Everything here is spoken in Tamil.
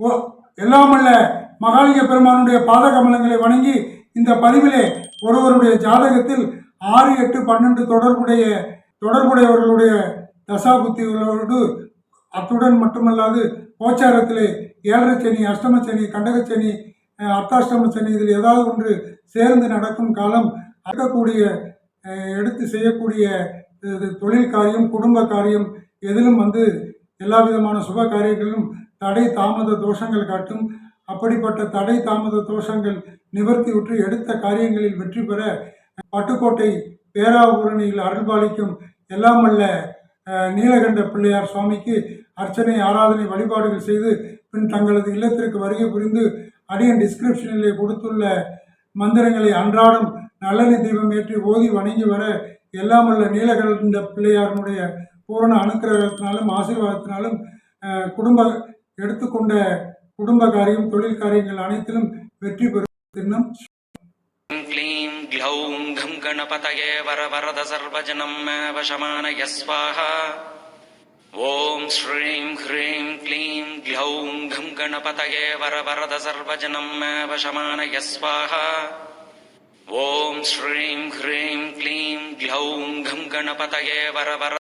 ஓ எல்லாமல்ல. மகாலிங்க பெருமானுடைய பாத கமலங்களை வணங்கி இந்த பதிவிலே ஒருவருடைய ஜாதகத்தில் ஆறு எட்டு பன்னெண்டு தொடர்புடைய தொடர்புடையவர்களுடைய தசாபுத்திகளோடு அத்துடன் மட்டுமல்லாது கோச்சாரத்திலே ஏழரை சனி அஷ்டம சனி கண்டகச்சனி அர்த்தாஷ்டம சனி இதில் ஏதாவது ஒன்று சேர்ந்து நடக்கும் காலம் நடக்கக்கூடிய எடுத்து செய்யக்கூடிய தொழில் காரியம் குடும்ப காரியம் எதிலும் வந்து எல்லா விதமான சுப காரியங்களிலும் தடை தாமத தோஷங்கள் காட்டும். அப்படிப்பட்ட தடை தாமத தோஷங்கள் நிவர்த்தியுற்று எடுத்த காரியங்களில் வெற்றி பெற பட்டுக்கோட்டை பேராபூரணியில் அருள்பாலிக்கும் எல்லாமல்ல அஹ், நீலகண்ட பிள்ளையார் சுவாமிக்கு அர்ச்சனை ஆராதனை வழிபாடுகள் செய்து பின் தங்களது இல்லத்திற்கு வருகை புரிந்து அடியன் டிஸ்கிரிப்ஷனிலே கொடுத்துள்ள மந்திரங்களை அன்றாடம் நல்லெண்ணெய் தீபம் ஏற்றி ஓதி வணங்கி வர எல்லாமல்ல நீலகண்ட பிள்ளையாருடைய பூரண அனுக்கிரகத்தினாலும் ஆசீர்வாதத்தினாலும் குடும்ப எடுத்துக்கொண்ட குடும்ப காரியம் தொழில் காரியங்கள் அனைத்திலும் வெற்றி பெறும் தின்னம் க்ளீம் க்ளௌம் கம் கணபதயே வர வரத சர்வஜனம் வசமான யஸ்வாஹா ஓம் ஸ்ரீம் ஹ்ரீம் க்ளீம் க்ளௌம் கம் கணபதயே வர வரத சர்வஜனம் வசமான யஸ்வாஹா ஓம் ஸ்ரீம் ஹ்ரீம் க்ளீம் க்ளௌம் கம் கணபதயே வர வர